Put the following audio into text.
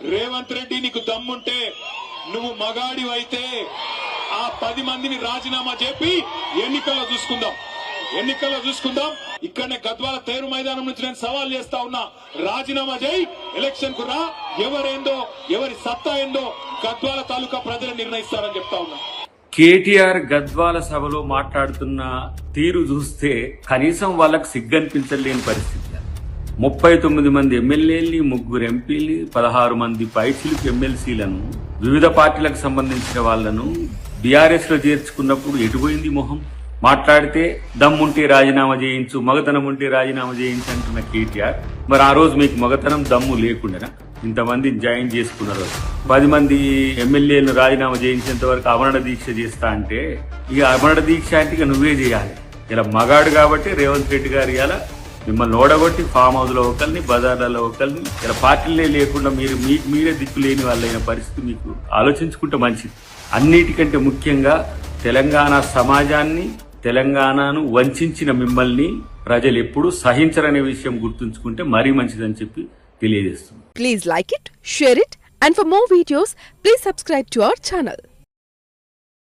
రేవంత్ రెడ్డి నీకు దమ్ముంటే నువ్వు మగాడివైతే ఆ పది మందిని రాజీనామా చెప్పి ఎన్నికల్లో చూసుకుందాం. ఎన్నికల్లో చూసుకుందాం. ఇక్కడనే గద్వాల తేరు మైదానం నుంచి నేను సవాల్ చేస్తా ఉన్నా. రాజీనామా చేయి ఎలక్షన్కు రా. ఎవరేందో ఎవరి సత్తా ఏందో గద్వాల తాలూకా ప్రజలు నిర్ణయిస్తారని చెప్తా ఉన్నా. కేటీఆర్ గద్వాల సభలో మాట్లాడుతున్న తీరు చూస్తే కనీసం వాళ్ళకు సిగ్గనిపించలేని పరిస్థితి. ముప్పై తొమ్మిది మంది ఎమ్మెల్యేలు ముగ్గురు ఎంపీలు పదహారు మంది పైచిలకు ఎమ్మెల్సీలను వివిధ పార్టీలకు సంబంధించిన వాళ్ళను బీఆర్ఎస్లో చేర్చుకున్నప్పుడు ఎటుపోయింది మొహం? మాట్లాడితే దమ్ముంటే రాజీనామా చేయించు మగతనం ఉంటే రాజీనామా చేయించు అంటున్న కేటీఆర్. మరి ఆ రోజు మీకు మగతనం దమ్ము లేకుండా ఇంతమంది జాయిన్ చేసుకున్నారు. పది మంది ఎమ్మెల్యేలను రాజీనామా చేయించేంత వరకు అమరణ దీక్ష చేస్తా అంటే ఇక అమరణ దీక్ష అంటే ఇక నువ్వే చేయాలి. ఇలా మగాడు కాబట్టి రేవంత్ రెడ్డి గారు ఇలా మిమ్మల్ని ఓడగొట్టి ఫామ్ హౌస్లో ఒకరిని బజార్లలో ఒకరిని ఇలా పార్టీలే లేకుండా మీరు మీకు మీరే దిక్కు లేని వాళ్ళైన పరిస్థితి మీకు ఆలోచించుకుంటే మంచిది. అన్నిటికంటే ముఖ్యంగా తెలంగాణ సమాజాన్ని తెలంగాణను వంచిన మిమ్మల్ని ప్రజలు ఎప్పుడూ సహించరనే విషయం గుర్తుంచుకుంటే మరీ మంచిదని చెప్పి తెలియజేస్తుంది please like it share it and for more videos please subscribe to our channel